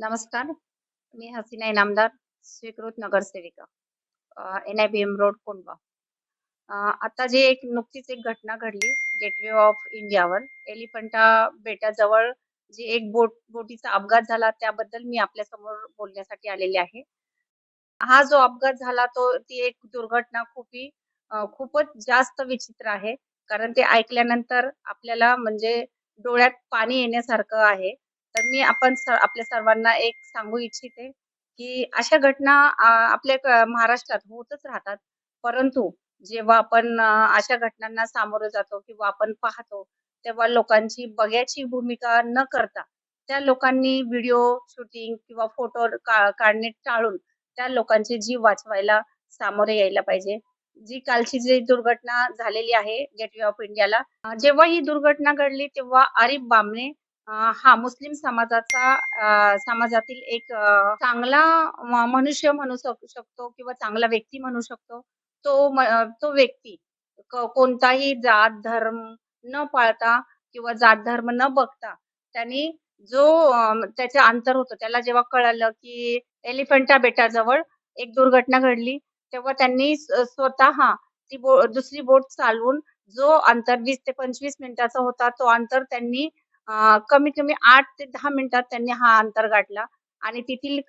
नमस्कार. मी हसीना इनामदार, स्वीकृत नगरसेविका. N I B M road, Kondhwa आता जे एक नुकतीच एक घटना घडली गेटवे ऑफ इंडियावर, एलिफंटा बेटाजवळ जी एक बोट बोटीचा अपघात झाला त्याबद्दल मी आपल्यासमोर बोलण्यासाठी आलेले आहे. हा जो अपघात झाला तो ती एक दुर्घटना खूपही खूपच जास्त विचित्र आहे. कारण ते ऐकल्यानंतर आपल्याला म्हणजे डोळ्यात पाणी येण्यासारखं आहे. तर मी आपण आपल्या सर्वांना एक सांगू इच्छिते, की अशा घटना आपल्या महाराष्ट्रात होतच राहतात. परंतु जेव्हा आपण अशा घटनांना सामोरं जातो किंवा आपण पाहतो, तेव्हा लोकांची बघ्याची भूमिका न करता, त्या लोकांनी व्हिडिओ शूटिंग किंवा फोटो काढणे टाळून त्या लोकांचे जीव वाचवायला सामोरे यायला पाहिजे. जी कालची जी दुर्घटना झालेली आहे गेटवे ऑफ इंडियाला, जेव्हा ही दुर्घटना घडली तेव्हा आरिफ बामणे हा मुस्लिम समाजाचा समाजातील एक चांगला मनुष्य म्हणू शकतो किंवा चांगला व्यक्ती म्हणू शकतो. तो तो व्यक्ती कोणताही जात, धर्म न पाळता किंवा जात, धर्म न बघता त्यांनी जो त्याचे अंतर होतं त्याला जेव्हा कळालं, की एलिफंटा बेटाजवळ एक दुर्घटना घडली, तेव्हा त्यांनी स्वतः ती बो दुसरी बोट चालवून जो अंतर वीस ते 25 मिनिटाचा होता, तो अंतर त्यांनी कमीत कमी आठ ते दहा मिनिटात त्यांनी हा अंतर गाठला आणि तेथील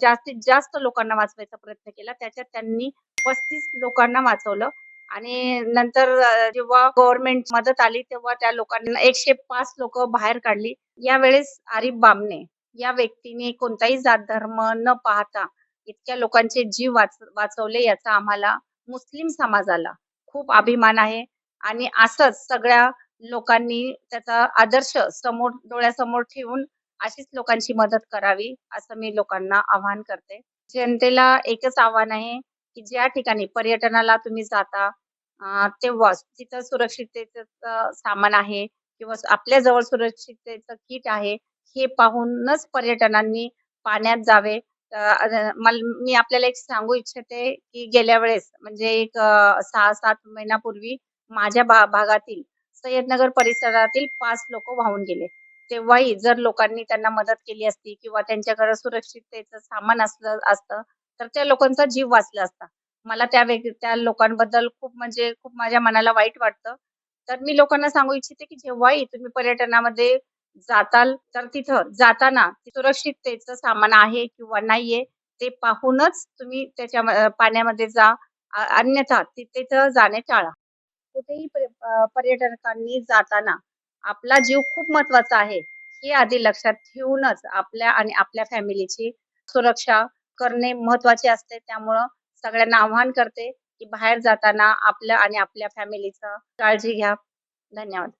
जास्तीत जास्त लोकांना वाचवायचा प्रयत्न केला. त्याच्यात त्यांनी 35 लोकांना वाचवलं आणि नंतर जेव्हा गव्हर्नमेंट मदत आली, तेव्हा त्या लोकांना एकशे पाच लोक बाहेर काढली. यावेळेस आरिफ बामने या व्यक्तीने कोणताही जात, धर्म न पाहता इतक्या लोकांचे जीव वाच वाचवले याचा आम्हाला मुस्लिम समाजाला खूप अभिमान आहे आणि असंच सगळ्या लोकांनी त्याचा आदर्श समोर डोळ्यासमोर ठेवून अशीच लोकांची मदत करावी, असं मी लोकांना आव्हान करते. जनतेला एकच आव्हान आहे, की ज्या ठिकाणी पर्यटनाला तुम्ही जाता तेव्हा तिथं सुरक्षिततेचं सामान आहे किंवा आपल्या जवळ सुरक्षिततेचं किट आहे, हे पाहूनच पर्यटनांनी पाण्यात जावे. मी आपल्याला एक सांगू इच्छिते, की गेल्या वेळेस म्हणजे एक सहा सात महिन्यापूर्वी माझ्या भा भागातील सय्यदनगर परिसरातील पाच लोक वाहून गेले. तेव्हाही जर लोकांनी त्यांना मदत केली असती किंवा त्यांच्याकडे सुरक्षिततेचं सामान असलं असतं, तर त्या लोकांचा जीव वाचला असता. मला त्या त्या लोकांबद्दल खूप म्हणजे खूप माझ्या मनाला वाईट वाटतं. तर मी लोकांना सांगू इच्छिते, की जेव्हाही तुम्ही पर्यटनामध्ये जाताल, तर तिथं जाताना सुरक्षिततेचं सामान आहे किंवा नाहीये, ते पाहूनच तुम्ही त्याच्या पाण्यामध्ये जा. अन्यथा तिथं जाणे टाळा. कुठेही पर्यटकांनी जाताना आपला जीव खूप महत्त्वाचा आहे, हे आधी लक्षात ठेवूनच आपल्या आणि आपल्या फॅमिलीची सुरक्षा करणे महत्त्वाचे असते. त्यामुळं सगळ्यांना आव्हान करते, की बाहेर जाताना आपलं आणि आपल्या फॅमिलीचं काळजी घ्या. धन्यवाद.